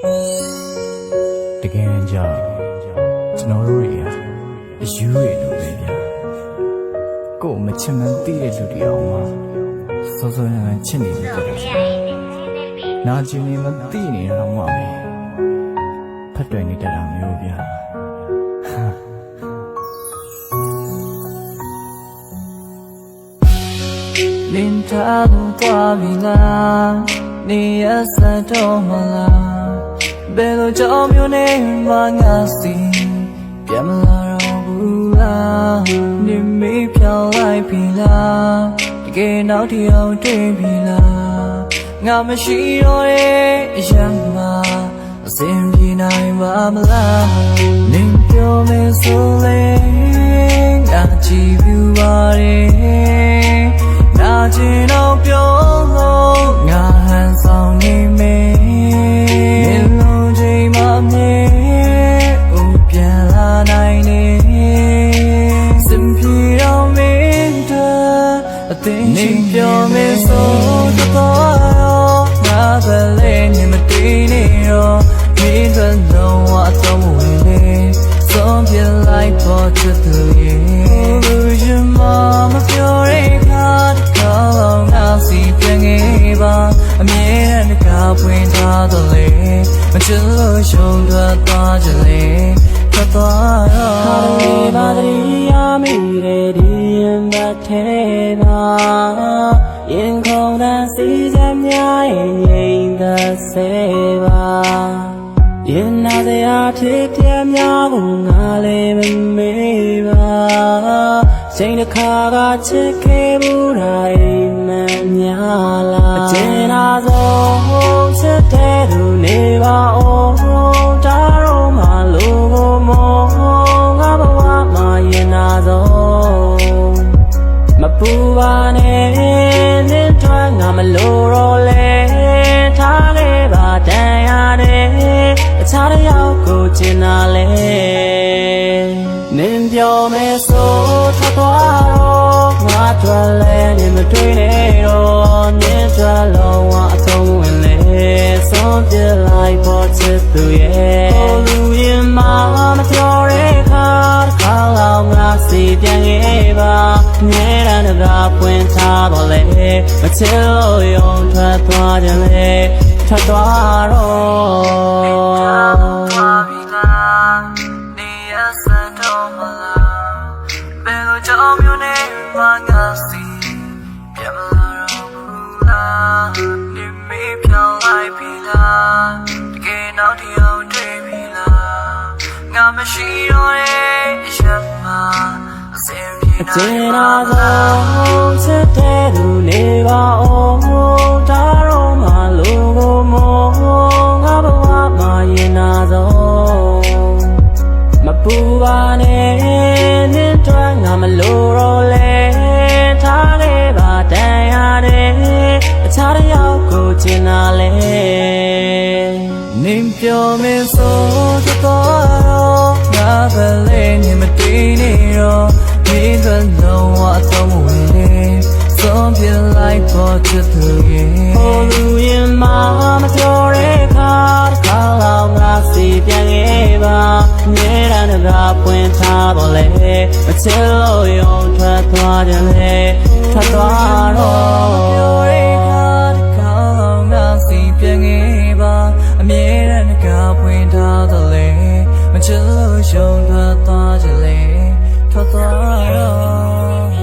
တကယ်ကြောင့်ကျွန်တော်တို့တွေဟာအယူရည်လိုပဲဗျာကိုယ်မချင်မှန်းသိတဲ့လူတွေအောင်မှာစောစောရမ်းချစ်နေတယ်တဲ့နာကျင်နေမသိနေတာတော့မှပဲဖတ်တွယ်နေတတ်တာမျိုးဗျာလင်ထားလို့သွားပြီလားနေရစတော့မလား ဘယ်လိုကြောင့်မျိုးနဲ့မှငါစီပြန်မလာတော့ဘူးလားနေမေးပြောင်းလိုက်ပြီလားတကယ်နောက်တစ်ယောက်တွေ့ပြီလားငါမရှိတော့တဲ့အရာမှာအစင်ပြေနိုင်ပါမလား မ်းကပွင့်ထားတော့လေမချစ်လို့ရှုံးထွက်သွားကြလေထွက်သွားတော့ဟာလေပါတရီယာမိတဲ့ဒီရင်ဘတ်ထဲမှာရင်ခုန်တဲ့စီစံများရဲ့ငြိမ်သက်စေပါရင်နာစရာဖြစ်ပြများကိုငါလည်းမမေ့ပါ ချိန်တစ်ခါကချစ်ခဲ့ဘူးတိုင်းမှန်များလားအကျဉ်းသာဆုံးချစ်တဲ့သူနေပါအောင်ဒါတော့မှလို့ကိုမောငါဘဝမှာရင်နာဆုံးမပူပါနဲ့နင်းထွက်ငါမလို့တော့လဲထားခဲ့ပါတန်ရတယ်အခြားတစ်ယောက်ကိုချင်တာလဲနင်းပြောမ တွေ့နဲ့တော့နင်းထွက်လုံးဝအဆုံးဝင်လေဆုံးပြလိုက်ဖို့ချစ်သူရဲ့လူရင်မမပြောတဲ့ခါတစ်ခါလောက်ငါစီပြန်ခဲ့ပါမြဲတမ်းတကားပွင့်ထားတော့လေမချစ်လို့ယုံထွက်သွားကြလေထွက်သွားတော့နေရစတော့မလားဘယ်လိုကြောင့်မျိုးနဲ့မှငါစီ မရှိတော့တဲ့အရာမှာအစင်ပြေအကျနိုင်ဉ်းပါသာလားဆုံးချစ်တဲ့သူနေပါအောင်ဒါတော့မှလို့ကိုမောငါဘဝမှာရင်နာဆုံးမပူပါနဲ့နင်းထွက်ငါမလို့တော့လဲထားခဲ့ပါတန်ရတယ်အခြားတစ်ယောက်ကိုချင်တာလဲနေပြောမယ်ဆိုတော့ငါ ပဲလေနေမတည်နေတော့ဒီ the long ဝတ်တော့ဝင်လေဆုံးပြလိုက်ပေါ်ချစ်သူရဲ့ဟိုလူရင်မမပြောတဲ့ခါတစ်ခါလောက်ငါစီပြန်ခဲ့ပါမြဲတမ်းတကားပွင့်ထားတော့လေမချစ်လို့ယုံထွက်သွားကြလေထွက်သွား မချစ်လို့ရှုံးထွက်သွားကြလေထွက်သွားတော့